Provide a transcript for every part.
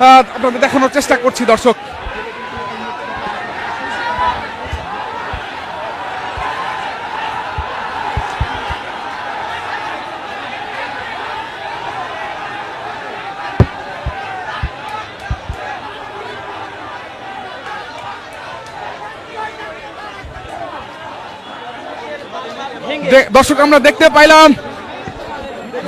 আপনাদের দেখানোর চেষ্টা করছি, দর্শক। দর্শক, আমরা দেখতে পাইলাম,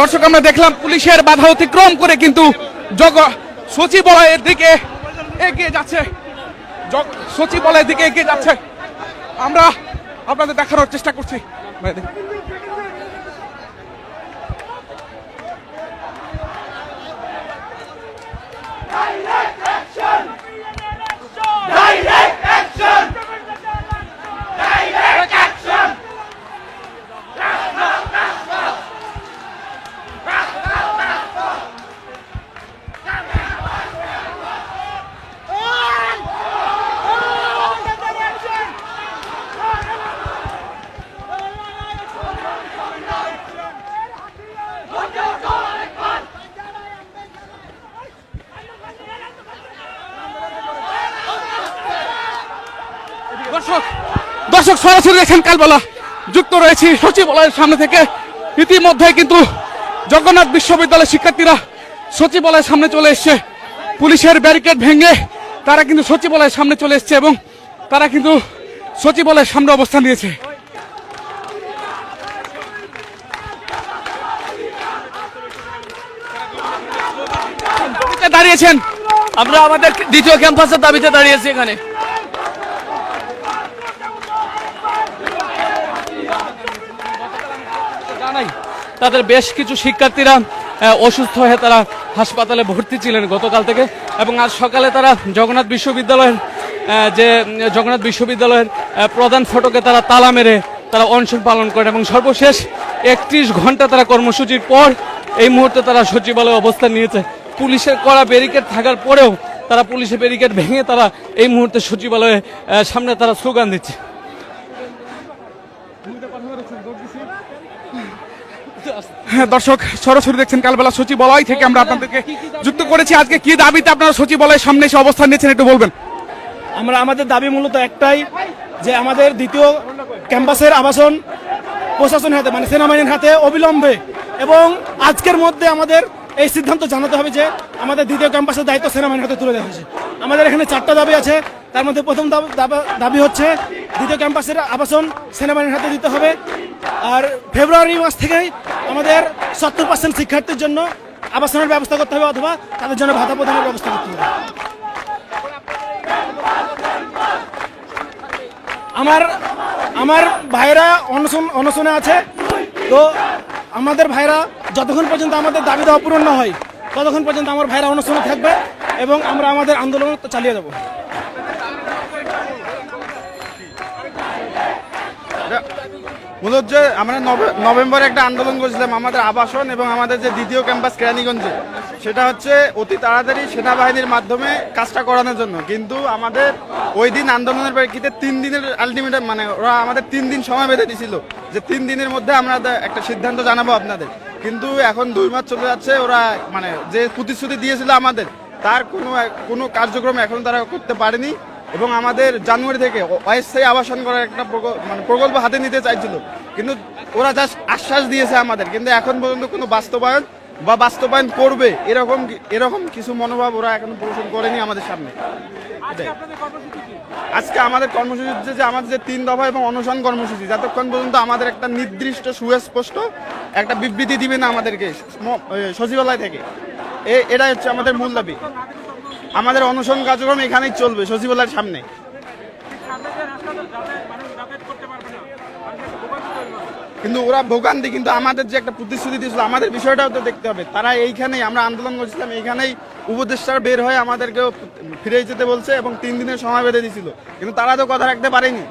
দর্শক, আমরা দেখলাম পুলিশের বাধা অতিক্রম করে কিন্তু জগ সচিবালয়ের দিকে এগিয়ে যাচ্ছে। সচিবালয়ের দিকে এগিয়ে যাচ্ছে। আমরা আপনাদের দেখানোর চেষ্টা করছি। দর্শক, সরাসরি দেখেন কালবেলা। যুক্ত রয়েছি সচিবালয়ের সামনে থেকে। ইতিমধ্যে কিন্তু জগন্নাথ বিশ্ববিদ্যালয়ের শিক্ষার্থীরা সচিবালয়ের সামনে চলে এসছে। পুলিশের ব্যারিকেড ভেঙে তারা কিন্তু সচিবালয়ের সামনে চলে এসছে এবং তারা কিন্তু সচিবালয়ের সামনে অবস্থান নিয়েছে। দাঁড়িয়েছেন? আমরা আমাদের দ্বিতীয় ক্যাম্পাসের দাবিতে দাঁড়িয়েছি এখানে। জানাই তাদের বেশ কিছু শিক্ষার্থীরা অসুস্থ হয়ে তারা হাসপাতালে ভর্তি ছিলেন গতকাল থেকে এবং আজ সকালে তারা জগন্নাথ বিশ্ববিদ্যালয়ের যে জগন্নাথ বিশ্ববিদ্যালয়ের প্রধান ফটকে তারা তালা মেরে তারা অনশন পালন করেন এবং সর্বশেষ একত্রিশ ঘণ্টা তারা কর্মসূচির পর এই মুহূর্তে তারা সচিবালয়ে অবস্থান নিয়েছে। পুলিশের কড়া ব্যারিকেড থাকার পরেও তারা পুলিশের ব্যারিকেড ভেঙে তারা এই মুহূর্তে সচিবালয়ে সামনে তারা স্লোগান দিচ্ছে হ্যাঁ দর্শক, সরাসরি দেখছেন কালবেলা সচিবালয় থেকে আমরা আপনাদেরকে যুক্ত করেছি। আজকে কি দাবিতে আপনারা সচিবালয়ের সামনে এসে অবস্থান নিয়েছেন একটু বলবেন? আমরা আমাদের দাবি মূলত একটাই, যে আমাদের দ্বিতীয় ক্যাম্পাসের আবাসন প্রশাসনের হাতে মানে সেনাবাহিনীর হাতে অবিলম্বে এবং আজকের মধ্যে আমাদের এই সিদ্ধান্ত জানাতে হবে যে আমাদের দ্বিতীয় ক্যাম্পাসের দায়িত্ব সেনাবাহিনীর হাতে তুলে দেওয়া হয়েছে। আমাদের এখানে চারটা দাবি আছে। তার মধ্যে প্রথম দাবি হচ্ছে, দ্বিতীয় ক্যাম্পাসের আবাসন সেনাবাহিনীর হাতে দিতে হবে। আর ফেব্রুয়ারি মাস থেকেই আমাদের সত্তর পার্সেন্ট শিক্ষার্থীর জন্য আবাসনের ব্যবস্থা করতে হবে অথবা তাদের জন্য ভাতা প্রদানের ব্যবস্থা করতে হবে। আমার আমার ভাইরা অনশন, অনশনে আছে। তো আমাদের ভাইরা যতক্ষণ পর্যন্ত আমাদের দাবি দেওয়া পূরণ না হয়, ততক্ষণ পর্যন্ত আমার ভাইরা অনশনে থাকবে এবং আমরা আমাদের আন্দোলন চালিয়ে যাব মূলত যে আমরা নভে- নভেম্বরে একটা আন্দোলন করেছিলাম আমাদের আবাসন এবং আমাদের যে দ্বিতীয় ক্যাম্পাস কেরানীগঞ্জে। সেটা হচ্ছে অতি তাড়াতাড়ি সেনাবাহিনীর মাধ্যমে কাজটা করানোর জন্য। কিন্তু আমাদের ওই দিন আন্দোলনের প্রেক্ষিতে তিন দিনের আলটিমেটাম মানে ওরা আমাদের তিন দিন সময় বেঁধে দিছিল যে তিন দিনের মধ্যে আমরা একটা সিদ্ধান্ত জানাব আপনাদের। কিন্তু এখন দুই মাস চলে যাচ্ছে, ওরা মানে যে প্রতিশ্রুতি দিয়েছিল আমাদের, তার কোনো কোনো কার্যক্রম এখন তারা করতে পারেনি। এবং আমাদের জানুয়ারি থেকে অস্থায়ী আবাসন করার একটা মানে প্রকল্প হাতে নিতে চাইছিল। কিন্তু ওরা জাস্ট আশ্বাস দিয়েছে আমাদের। কিন্তু এখন পর্যন্ত কোনো বাস্তবায়ন বা বাস্তবায়ন করবে এরকম এরকম কিছু মনোভাব ওরা এখন পোষণ করেনি আমাদের সামনে। আজকে আমাদের কর্মসূচি হচ্ছে যে আমাদের যে তিন দফা এবং অনশন কর্মসূচি যতক্ষণ পর্যন্ত আমাদের একটা নির্দিষ্ট সুস্পষ্ট একটা বিবৃতি দিবে না আমাদেরকে সচিবালয় থেকে। এ- এটাই হচ্ছে আমাদের মূল দাবি। আমাদের অনশন কার্যক্রম এখানেই চলবে, সচিবালয়ের সামনে। কিন্তু ওরা ভোগান্তি, কিন্তু আমাদের যে একটা প্রতিশ্রুতি দিয়েছিল, আমাদের বিষয়টাও তো দেখতে হবে। তারা এইখানেই, আমরা আন্দোলন করছিলাম, এইখানেই উপদেষ্টার বের হয়ে আমাদেরকেও ফিরে যেতে বলছে এবং তিন দিনের সময় বেঁধে দিয়েছিল। কিন্তু তারা তো কথা রাখতে পারেনি।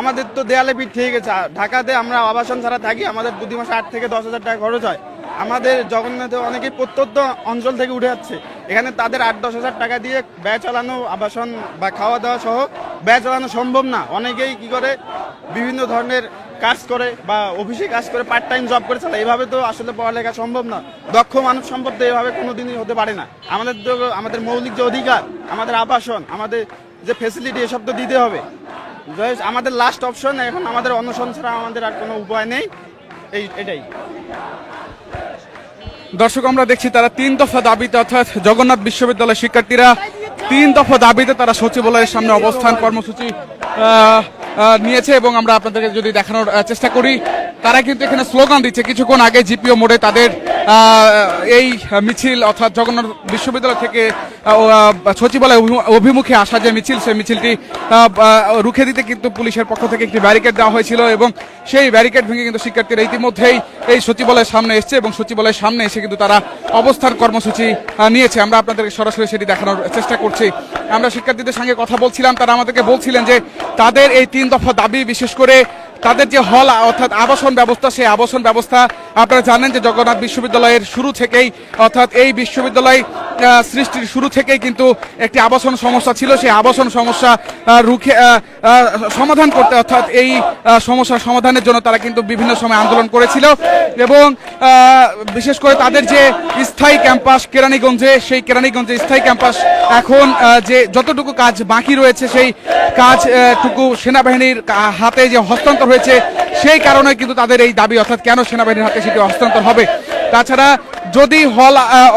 আমাদের তো দেয়ালে পিঠ ঠিক গেছে। ঢাকাতে আমরা আবাসন ছাড়া থাকি, আমাদের প্রতি মাসে আট থেকে দশ হাজার টাকা খরচ হয়। আমাদের জগন্নাথে অনেকেই প্রত্যন্ত অঞ্চল থেকে উঠে যাচ্ছে এখানে তাদের আট, দশ হাজার টাকা দিয়ে ব্যয় চালানো, আবাসন বা খাওয়া দাওয়া সহ ব্যয় চালানো সম্ভব না। অনেকেই কি করে? বিভিন্ন ধরনের কাজ করে বা অফিসে কাজ করে পার্ট টাইম জব করে চালায়। এভাবে তো আসলে পড়ালেখা সম্ভব না। দক্ষ মানব সম্পদ তো এভাবে কোনোদিনই হতে পারে না। আমাদের তো, আমাদের মৌলিক যে অধিকার, আমাদের আবাসন, আমাদের যে ফেসিলিটি এসব তো দিতে হবে। আমাদের লাস্ট অপশন এখন আমাদের অন্বেষণ ছাড়া আমাদের আর কোনো উপায় নেই। এই, এটাই। দর্শক, আমরা দেখছি তারা তিন দফা দাবিতে, অর্থাৎ জগন্নাথ বিশ্ববিদ্যালয়ের শিক্ষার্থীরা তিন দফা দাবিতে তারা সচিবালয়ের সামনে অবস্থান কর্মসূচি নিয়েছে এবং আমরা আপনাদেরকে যদি দেখানোর চেষ্টা করি তারা কিন্তু এখানে স্লোগান দিচ্ছে। কিছুক্ষণ আগে জিপিও মোড়ে তাদের এই মিছিল অর্থাৎ জগন্নাথ বিশ্ববিদ্যালয় থেকে সচিবালয় অভি- অভিমুখে আসা যে মিছিল, সেই মিছিলটি রুখে দিতে কিন্তু পুলিশের পক্ষ থেকে একটি ব্যারিকেড দেওয়া হয়েছিল এবং সেই ব্যারিকেড ভেঙে কিন্তু শিক্ষার্থীরা ইতিমধ্যেই এই সচিবালয়ের সামনে এসছে এবং সচিবালয়ের সামনে এসে কিন্তু তারা অবস্থান কর্মসূচি নিয়েছে। আমরা আপনাদেরকে সরাসরি সেটি দেখানোর চেষ্টা করছি। আমরা শিক্ষার্থীদের সঙ্গে কথা বলছিলাম। তারা আমাদেরকে বলছিলেন যে তাদের এই তিন দফা দাবি, বিশেষ করে তাদের যে হল, অর্থাৎ আবাসন ব্যবস্থা, সেই আবাসন ব্যবস্থা আপনারা জানেন যে জগন্নাথ বিশ্ববিদ্যালয়ের শুরু থেকেই, অর্থাৎ এই বিশ্ববিদ্যালয় সৃষ্টির শুরু থেকেই কিন্তু একটি আবাসন সমস্যা ছিল। সেই আবাসন সমস্যা রুখে সমাধান করতে অর্থাৎ এই আহ, সমস্যার সমাধানের জন্য তারা কিন্তু বিভিন্ন সময় আন্দোলন করেছিল এবং বিশেষ করে তাদের যে স্থায়ী ক্যাম্পাস কেরানীগঞ্জে সেই কেরানীগঞ্জে স্থায়ী ক্যাম্পাস এখন যে যতটুকু কাজ বাকি রয়েছে সেই কাজ আহ, টুকু সেনাবাহিনীর হাতে যে হস্তান্তর হয়েছে সেই কারণে কিন্তু তাদের এই দাবি অর্থাৎ কেন সেনাবাহিনীর হাতে সেটি হস্তান্তর হবে? তাছাড়া যদি হল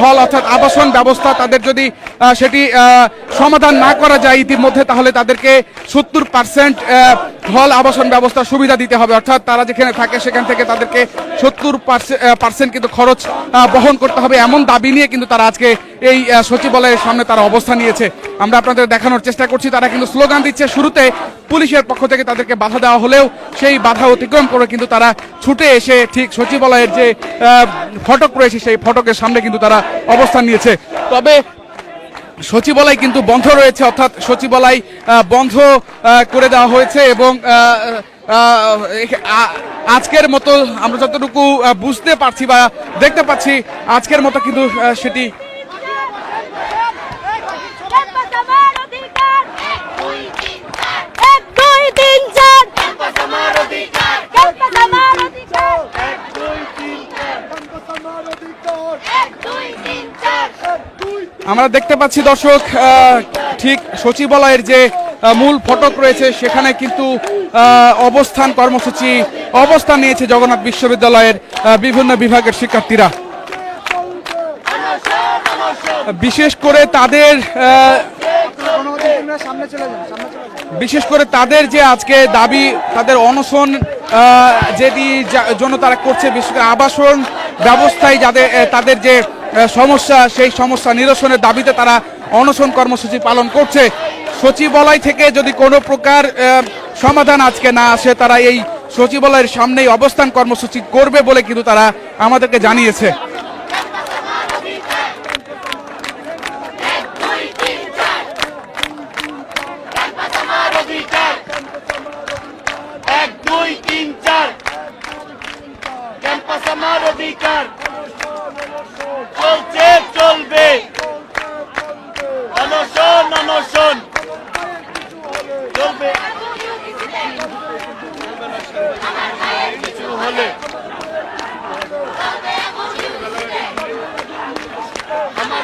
হল অর্থাৎ আবাসন ব্যবস্থা তাদের যদি সেটি সমাধান না করা যায় ইতিমধ্যে, তাহলে তাদেরকে সত্তর পার্সেন্ট হল আবাসন ব্যবস্থা সুবিধা দিতে হবে। অর্থাৎ তারা যেখানে থাকে, সেখান থেকে তাদেরকে সত্তর পার্সেন্ট কিন্তু খরচ বহন করতে হবে এমন দাবি নিয়ে কিন্তু তারা আজকে এই সচিবালয়ের সামনে তারা অবস্থান নিয়েছে। আমরা আপনাদের দেখানোর চেষ্টা করছি, তারা কিন্তু স্লোগান দিচ্ছে, শুরুতে পুলিশের পক্ষ থেকে তাদেরকে বাধা দেওয়া হলেও সেই বাধা অতিক্রম করে কিন্তু তারা ছুটে এসে ঠিক সচিবালয়ের যে ফটক রয়েছে, সেই ফটকের সামনে কিন্তু তারা অবস্থান নিয়েছে। তবে সচিবালয় কিন্তু বন্ধ রয়েছে, অর্থাৎ সচিবালয় বন্ধ করে দেওয়া হয়েছে এবং আজকের মতো আমরা যতটুকু বুঝতে পারছি বা দেখতে পাচ্ছি, আজকের মতো কিন্তু সেটি ক্যাম্পাস আমার অধিকার এক দুই তিন চার ক্যাম্পাস আমার অধিকার ক্যাম্পাস আমার অধিকার এক দুই তিন চার এক দুই তিন চার আমরা দেখতে পাচ্ছি দর্শক ঠিক সচিবালয়ের যে মূল ফটক রয়েছে, সেখানে কিন্তু অবস্থান কর্মসূচি অবস্থান নিয়েছে জগন্নাথ বিশ্ববিদ্যালয়ের বিভিন্ন বিভাগের শিক্ষার্থীরা। বিশেষ করে তাদের বিশেষ করে তাদের যে আজকে দাবি, তাদের অনশন যেটি জন্য তারা করছে, বিশেষ করে আবাসন ব্যবস্থায় যাদের তাদের যে সমস্যা, সেই সমস্যা নিরসনের দাবিতে তারা অনশন কর্মসূচি পালন করছে। সচিবালয় থেকে যদি কোনো প্রকার সমাধান আজকে না আসে, তারা এই সচিবালয়ের সামনেই অবস্থান কর্মসূচি করবে বলে কিন্তু তারা আমাদেরকে জানিয়েছে।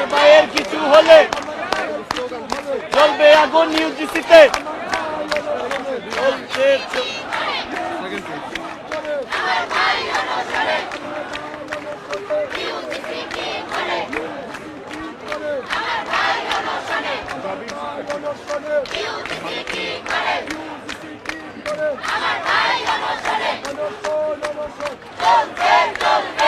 ভাইয়ের কিছু হলে চলবে আগুন ইউজিসিতে চলছে আমার ভাই আমার চলে চলছে চলছে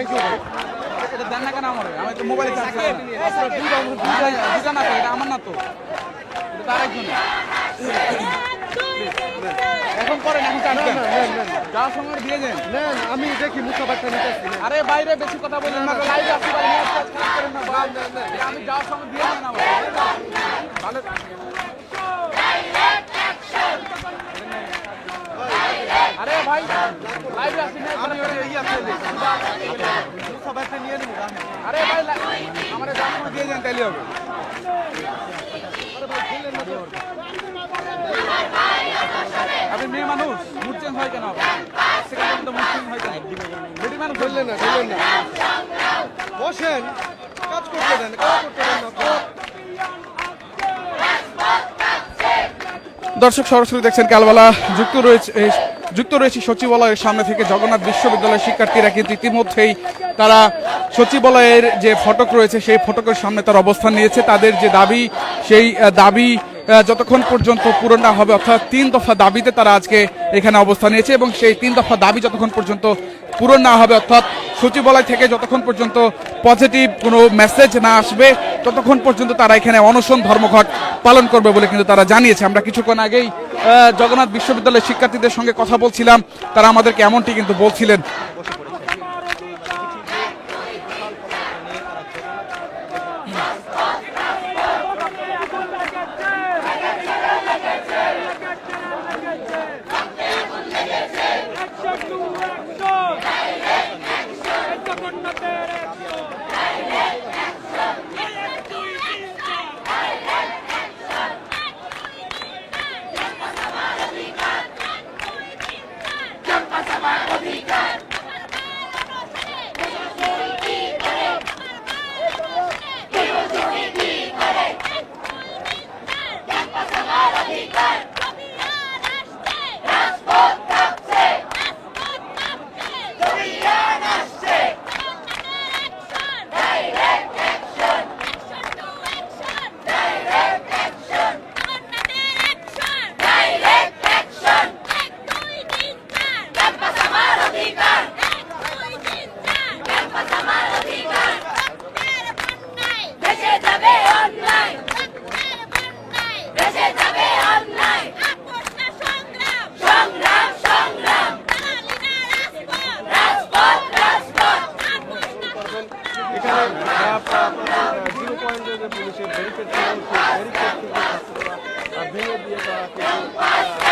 দুইটা দুইটা না তো এটা আমার না তো। এটা তার একজনের এখন করেন এখন চার্জ দেন। যাওয়ার সময় দিয়ে দেন। নেন আমি দেখি মুসাফারটা নিতে আরে বাইরে বেশি কথা বলেন না লাইভে আসতে পারেন না কাজ করেন না আমি যাওয়ার সময় দিয়ে দেন আমার। ভালো আরে ভাই লাইভে আসি না আমি ওই ইয়া ফেলে মুসাফারটা নিয়ে নেব আরে ভাই আমার দিয়ে দেন তাইলে হবে। আপনি মেয়ে মানুষ মুড চেঞ্জ হয় কেন? সেকেন্ড মুড চেঞ্জ হয় কেন? মানুষ বললেন না বললেন না। বসেন কাজ করতে দেন কাজ করতে দেন না। দর্শক সরাসরি দেখছেন কালবেলা যুক্ত রয়েছে এই যুক্ত রয়েছে সচিবালয়ের সামনে থেকে জগন্নাথ বিশ্ববিদ্যালয়ের শিক্ষার্থীরা, কিন্তু ইতিমধ্যেই তারা সচিবালয়ের যে ফটক রয়েছে, সেই ফটকের সামনে তার অবস্থান নিয়েছে। তাদের যে দাবি, সেই দাবি যতক্ষণ পর্যন্ত পূরণ না হবে, অর্থাৎ তিন দফা দাবিতে তারা আজকে এখানে অবস্থান নিয়েছে এবং সেই তিন দফা দাবি যতক্ষণ পর্যন্ত পূরণ না হবে, অর্থাৎ সচিবালয় থেকে যতক্ষণ পর্যন্ত পজিটিভ কোনো মেসেজ না আসবে, ততক্ষণ পর্যন্ত তারা এখানে অনশন ধর্মঘট পালন করবে বলে কিন্তু তারা জানিয়েছে। আমরা কিছুক্ষণ আগেই জগন্নাথ বিশ্ববিদ্যালয়ের শিক্ষার্থীদের সঙ্গে কথা বলছিলাম। তারা আমাদেরকে এমনটি কিন্তু বলছিলেন দেশে যাবে অন্যায় দেশে যাবে অন্যায় সংগ্রাম সংগ্রাম সংগ্রাম রাজপথ রাজপথ এখানে জিরো পয়েন্টের যে পুলিশের ব্যারিকেড ব্যারিকেড থেকে ছাত্ররা ভেঙে দিয়ে তারা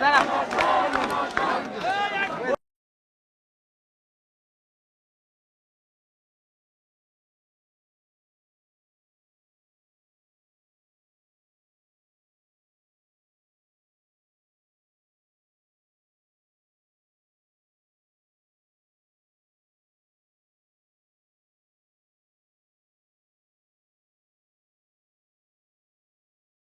vai lá.